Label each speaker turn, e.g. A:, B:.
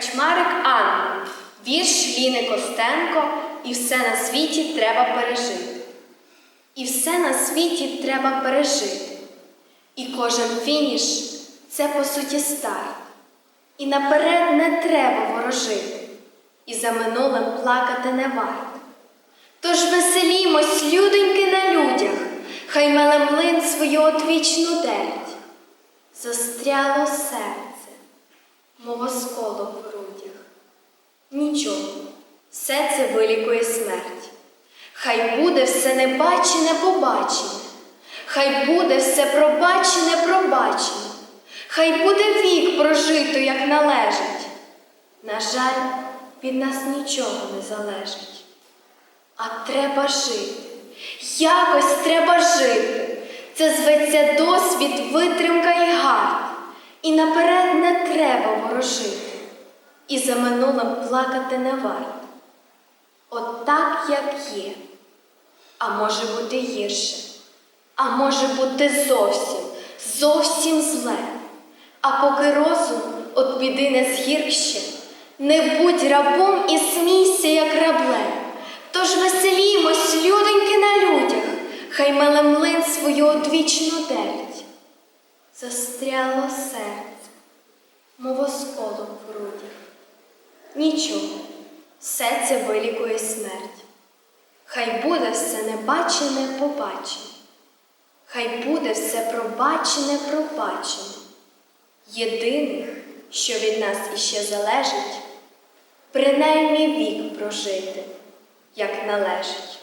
A: Качмарик Анна, вірш Ліни Костенко, і все на світі треба пережити. І все на світі треба пережити. І кожен фініш це по суті старт. І наперед не треба ворожити, і за минулим плакати не варт. Тож веселімось, людоньки на людях, хай меле млин свою отвічну дерть. Застряло серце, мов осколок в грудях. Нічого, все це вилікує смерть. Хай буде все небачене побачене, хай буде все пробачене пробачене, хай буде вік прожито, як належить. На жаль, від нас нічого не залежить. А треба жити. Якось треба жити. Це зветься досвід, гард. І наперед не треба ворожити. І за минулим плакати не варт. От так, як є. А може бути гірше. А може бути зовсім, зовсім зле. А поки розум от біди не згірще, не будь рабом і смійся, як рабле. Тож веселімось, людоньки на людях, хай меле млин свою одвічну дерть. Застряло серце, мов осколок в грудях. Нічого, все це вилікує смерть. Хай буде все небачене побачене, хай буде все пробачене пробачене. Єдиних, що від нас іще залежить, принаймні вік прожити, як належить.